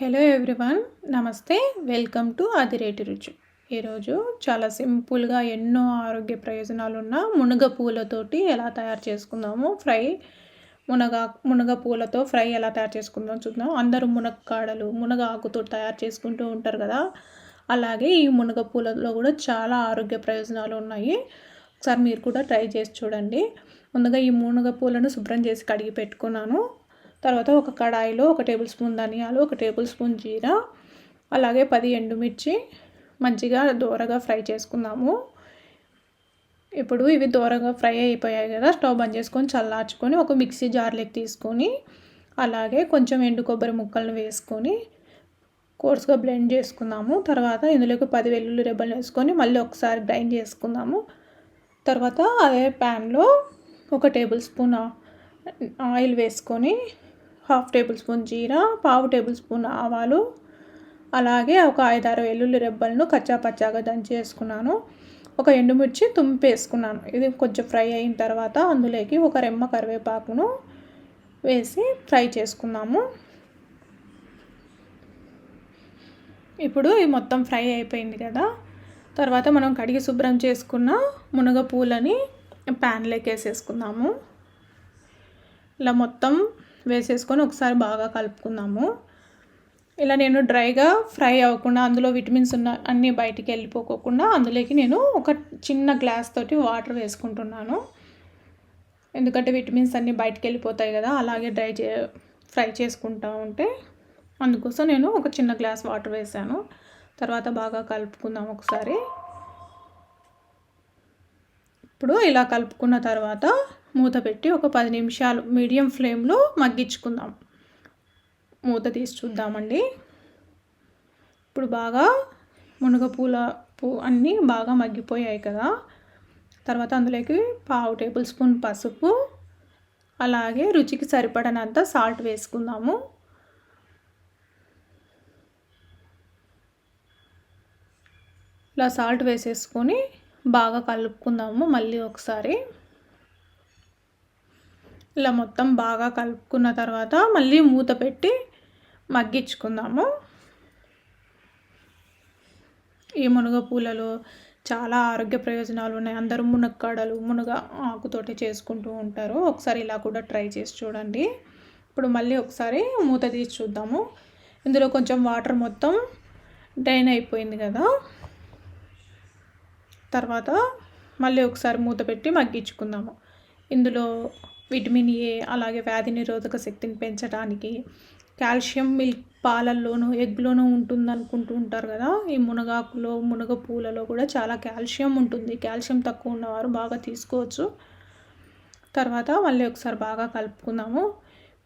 Hello everyone నమస్తే. Welcome to Adireti Ruchi. ఈరోజు చాలా సింపుల్గా ఎన్నో ఆరోగ్య ప్రయోజనాలు ఉన్న మునగ పూలతోటి ఎలా తయారు చేసుకుందాము ఫ్రై మునగ మునగ పూలతో ఫ్రై ఎలా తయారు చేసుకుందాం చూద్దాం. అందరూ మునక్కాడలు మునగ ఆకుతో తయారు చేసుకుంటూ ఉంటారు కదా. అలాగే ఈ మునగ పూలలో కూడా చాలా ఆరోగ్య ప్రయోజనాలు ఉన్నాయి. ఒకసారి మీరు కూడా ట్రై చేసి చూడండి. ముందుగా ఈ మునగ పూలను శుభ్రం చేసి కడిగి పెట్టుకున్నాను. తర్వాత ఒక కడాయిలో ఒక టేబుల్ స్పూన్ ధనియాలు ఒక టేబుల్ స్పూన్ జీరా అలాగే పది ఎండుమిర్చి మంచిగా దూరగా ఫ్రై చేసుకుందాము. ఇప్పుడు ఇవి దూరంగా ఫ్రై అయిపోయాయి కదా స్టవ్ బంద్ చేసుకొని చల్లార్చుకొని ఒక మిక్సీ జార్లోకి తీసుకొని అలాగే కొంచెం ఎండు కొబ్బరి ముక్కలను వేసుకొని కోర్స్గా బ్లెండ్ చేసుకుందాము. తర్వాత ఇందులోకి పది వెల్లుల్లి రెబ్బలు వేసుకొని మళ్ళీ ఒకసారి గ్రైండ్ చేసుకుందాము. తర్వాత అదే ప్యాన్లో ఒక టేబుల్ స్పూన్ ఆయిల్ వేసుకొని హాఫ్ టేబుల్ స్పూన్ జీరా పావు టేబుల్ స్పూన్ ఆవాలు అలాగే ఒక ఐదారు వెల్లుల్లి రెబ్బలను కచ్చా పచ్చాగా దంచి వేసుకున్నాను ఒక ఎండుమిర్చి తుంపి వేసుకున్నాను ఇది కొంచెం ఫ్రై అయిన తర్వాత అందులోకి ఒక రెమ్మ కరివేపాకును వేసి ఫ్రై చేసుకున్నాము ఇప్పుడు ఇది మొత్తం ఫ్రై అయిపోయింది కదా. తర్వాత మనం కడిగి శుభ్రం చేసుకున్న మునగ పూలని ప్యాన్లోకి వేసేసుకుందాము. ఇలా మొత్తం వేసేసుకొని ఒకసారి బాగా కలుపుకుందాము. ఇలా నేను డ్రైగా ఫ్రై అవ్వకుండా అందులో విటమిన్స్ ఉన్న అన్నీ బయటికి వెళ్ళిపోకోకుండా అందులోకి నేను ఒక చిన్న గ్లాస్ తోటి వాటర్ వేసుకుంటున్నాను. ఎందుకంటే విటమిన్స్ అన్నీ బయటికి వెళ్ళిపోతాయి కదా అలాగే డ్రై చే ఫ్రై చేసుకుంటా ఉంటే. అందుకోసం నేను ఒక చిన్న గ్లాస్ వాటర్ వేసాను. తర్వాత బాగా కలుపుకుందాం ఒకసారి. ఇప్పుడు ఇలా కలుపుకున్న తర్వాత మూత పెట్టి ఒక పది నిమిషాలు మీడియం ఫ్లేమ్లో మగ్గించుకుందాం. మూత తీసి చూద్దామండి. ఇప్పుడు బాగా మునగ పూల పూ అన్నీ బాగా మగ్గిపోయాయి కదా. తర్వాత అందులోకి పావు టేబుల్ స్పూన్ పసుపు అలాగే రుచికి సరిపడనంత సాల్ట్ వేసుకుందాము. ఇలా సాల్ట్ వేసేసుకొని బాగా కలుపుకుందాము మళ్ళీ ఒకసారి. ఇలా మొత్తం బాగా కలుపుకున్న తర్వాత మళ్ళీ మూత పెట్టి మగ్గించుకుందాము. ఈ మునగ పూలలో చాలా ఆరోగ్య ప్రయోజనాలు ఉన్నాయి. అందరూ మునక్కాడలు మునగ ఆకుతోటి చేసుకుంటూ ఉంటారు. ఒకసారి ఇలా కూడా ట్రై చేసి చూడండి. ఇప్పుడు మళ్ళీ ఒకసారి మూత తీసి చూద్దాము. ఇందులో కొంచెం వాటర్ మొత్తం డ్రైన్ అయిపోయింది కదా. తర్వాత మళ్ళీ ఒకసారి మూత పెట్టి మగ్గించుకుందాము. ఇందులో విటమిన్ ఏ అలాగే వ్యాధి నిరోధక శక్తిని పెంచడానికి కాల్షియం మిల్క్ పాలల్లోనూ ఎగ్లోనూ ఉంటుంది అనుకుంటూ ఉంటారు కదా. ఈ మునగాకులో మునగ పూలలో కూడా చాలా కాల్షియం ఉంటుంది. కాల్షియం తక్కువ ఉన్నవారు బాగా తీసుకోవచ్చు. తర్వాత మళ్ళీ ఒకసారి బాగా కలుపుకుందాము.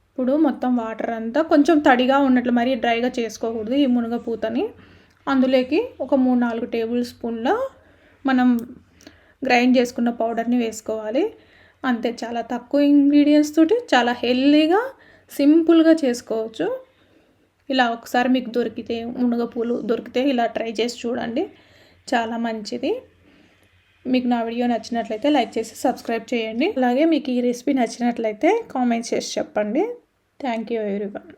ఇప్పుడు మొత్తం వాటర్ అంతా కొంచెం తడిగా ఉన్నట్లు మరీ డ్రైగా చేసుకోకూడదు ఈ మునగ పూతని. అందులోకి ఒక మూడు నాలుగు టేబుల్ స్పూన్ల మనం గ్రైండ్ చేసుకున్న పౌడర్ని వేసుకోవాలి. అంతే చాలా తక్కువ ఇంగ్రీడియంట్స్ తోటి చాలా హెల్దీగా సింపుల్గా చేసుకోవచ్చు. ఇలా ఒకసారి మీకు దొరికితే మునగపూలు దొరికితే ఇలా ట్రై చేసి చూడండి. చాలా మంచిది. మీకు నా వీడియో నచ్చినట్లయితే లైక్ చేసి సబ్స్క్రైబ్ చేయండి. అలాగే మీకు ఈ రెసిపీ నచ్చినట్లయితే కామెంట్స్ చేసి చెప్పండి. Thank you everyone.